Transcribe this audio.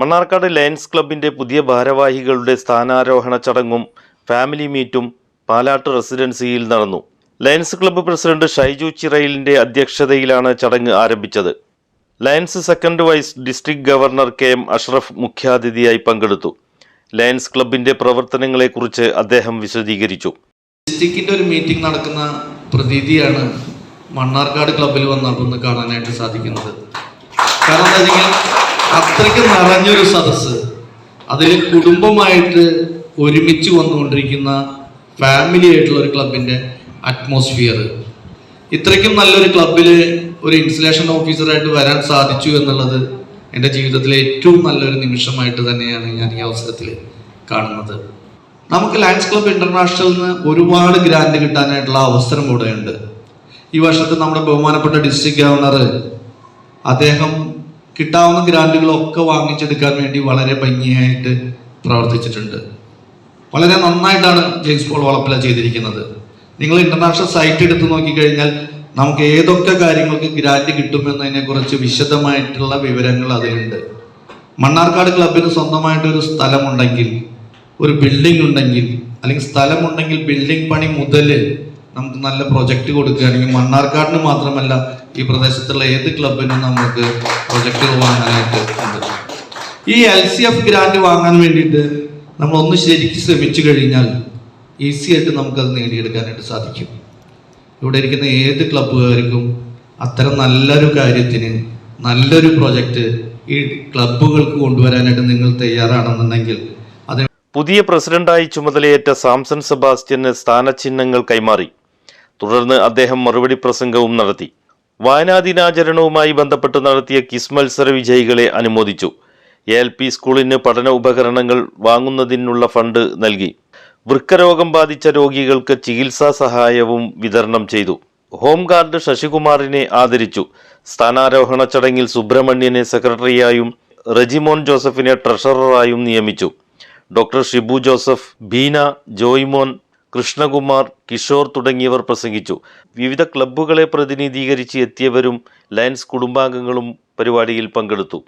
Mannarkkad lions ക്ലബിന്റെ പുതിയ ഭാരവാഹികളുടെ സ്ഥാനാരോഹണ ചടങ്ങും ഫാമിലി മീറ്റും പാലാട്ട് റെസിഡൻസിയിൽ നടന്നു. ലയൻസ് ക്ലബ്ബ് പ്രസിഡന്റ് ഷൈജു ചിറയിലിന്റെ അധ്യക്ഷതയിലാണ് ചടങ്ങ് ആരംഭിച്ചത്. Lions second vice district governor K M Ashraf മുഖ്യാതിഥിയായി പങ്കെടുത്തു. ലയൻസ് ക്ലബിന്റെ പ്രവർത്തനങ്ങളെക്കുറിച്ച് അദ്ദേഹം വിശദീകരിച്ചു. ഡിസ്ട്രിക്റ്റിന്റെ ഒരു മീറ്റിംഗ് നടക്കുന്ന പ്രതീതിയാണ് മണ്ണാർക്കാട് ക്ലബിൽ വന്നപ്പോൾ കാണാനായിട്ട് സാധിക്കുന്നത്. കാരണം എന്താ അത്രയ്ക്ക് നിറഞ്ഞൊരു സദസ്സ്. അതിൽ കുടുംബമായിട്ട് ഒരുമിച്ച് വന്നുകൊണ്ടിരിക്കുന്ന ഫാമിലി ആയിട്ടുള്ള ഒരു ക്ലബിന്റെ അറ്റ്മോസ്ഫിയർ ഇത്രയ്ക്കും നല്ലൊരു ക്ലബിൽ ഒരു ഇൻസുലേഷൻ ഓഫീസറായിട്ട് വരാൻ സാധിച്ചു എന്നുള്ളത് എന്റെ ജീവിതത്തിലെ ഏറ്റവും നല്ലൊരു നിമിഷമായിട്ട് തന്നെയാണ് ഞാൻ ഈ അവസരത്തിൽ കാണുന്നത്. നമുക്ക് ലയൺസ് ക്ലബ് ഇന്റർനാഷണലിൽ നിന്ന് ഒരുപാട് ഗ്രാൻഡ് കിട്ടാനായിട്ടുള്ള അവസരം കൂടെയുണ്ട് ഈ വർഷത്തെ നമ്മുടെ ബഹുമാനപ്പെട്ട ഡിസ്ട്രിക്ട് ഗവർണർ അദ്ദേഹം കിട്ടാവുന്ന ഗ്രാൻഡുകളൊക്കെ വാങ്ങിച്ചെടുക്കാൻ വേണ്ടി വളരെ ഭംഗിയായിട്ട് പ്രവർത്തിച്ചിട്ടുണ്ട്. വളരെ നന്നായിട്ടാണ് ജെയിംസ് പോൾ വളപ്പില ചെയ്തിരിക്കുന്നത്. നിങ്ങൾ ഇന്റർനാഷണൽ സൈറ്റ് എടുത്ത് നോക്കിക്കഴിഞ്ഞാൽ നമുക്ക് ഏതൊക്കെ കാര്യങ്ങൾക്ക് ഗ്രാൻഡ് കിട്ടുമെന്നതിനെ കുറിച്ച് വിശദമായിട്ടുള്ള വിവരങ്ങൾ അതിലുണ്ട്. മണ്ണാർക്കാട് ക്ലബിന് സ്വന്തമായിട്ട് ഒരു സ്ഥലമുണ്ടെങ്കിൽ ഒരു ബിൽഡിംഗ് ഉണ്ടെങ്കിൽ അല്ലെങ്കിൽ സ്ഥലമുണ്ടെങ്കിൽ ബിൽഡിംഗ് പണി മുതൽ നമുക്ക് നല്ല പ്രൊജക്റ്റ് കൊടുക്കുകയാണെങ്കിൽ മണ്ണാർക്കാടിന് മാത്രമല്ല ഈ പ്രദേശത്തുള്ള ഏത് ക്ലബിനും നമുക്ക് പ്രൊജക്റ്റുകൾ വാങ്ങാനായിട്ട് ഈ എൽ സി എഫ് ഗ്രാൻഡ് വാങ്ങാൻ വേണ്ടിയിട്ട് നമ്മൾ ഒന്ന് ശരിക്കും ശ്രമിച്ചു കഴിഞ്ഞാൽ ഈസി ആയിട്ട് നമുക്കത് നേടിയെടുക്കാനായിട്ട് സാധിക്കും. ഇവിടെ ഇരിക്കുന്ന ഏത് ക്ലബ്ബുകാർക്കും അത്തരം നല്ലൊരു കാര്യത്തിന് നല്ലൊരു പ്രൊജക്റ്റ് ഈ ക്ലബ്ബുകൾക്ക് കൊണ്ടുവരാനായിട്ട് നിങ്ങൾ തയ്യാറാണെന്നുണ്ടെങ്കിൽ പുതിയ പ്രസിഡന്റായി ചുമതലയേറ്റ സാംസൺ സെബാസ്റ്റ്യന് സ്ഥാനചിഹ്നങ്ങൾ കൈമാറി. തുടർന്ന് അദ്ദേഹം മറുപടി പ്രസംഗവും നടത്തി. വായനാദിനാചരണവുമായി ബന്ധപ്പെട്ട് നടത്തിയ കിസ് മത്സര വിജയികളെ അനുമോദിച്ചു. എ എൽ പി സ്കൂളിന് പഠന ഉപകരണങ്ങൾ വാങ്ങുന്നതിനുള്ള ഫണ്ട് നൽകി. വൃക്കരോഗം ബാധിച്ച രോഗികൾക്ക് ചികിത്സാ സഹായവും വിതരണം ചെയ്തു. ഹോം ഗാർഡ് ശശികുമാറിനെ ആദരിച്ചു. സ്ഥാനാരോഹണ ചടങ്ങിൽ സുബ്രഹ്മണ്യനെ സെക്രട്ടറിയായും റെജിമോൻ ജോസഫിനെ ട്രഷററായും നിയമിച്ചു. ഡോക്ടർ ഷിബു ജോസഫ് ബീന ജോയ്മോൻ കൃഷ്ണകുമാർ കിഷോർ തുടങ്ങിയവർ പ്രസംഗിച്ചു. വിവിധ ക്ലബ്ബുകളെ പ്രതിനിധീകരിച്ച് എത്തിയവരും ലയൻസ് കുടുംബാംഗങ്ങളും പരിപാടിയിൽ പങ്കെടുത്തു.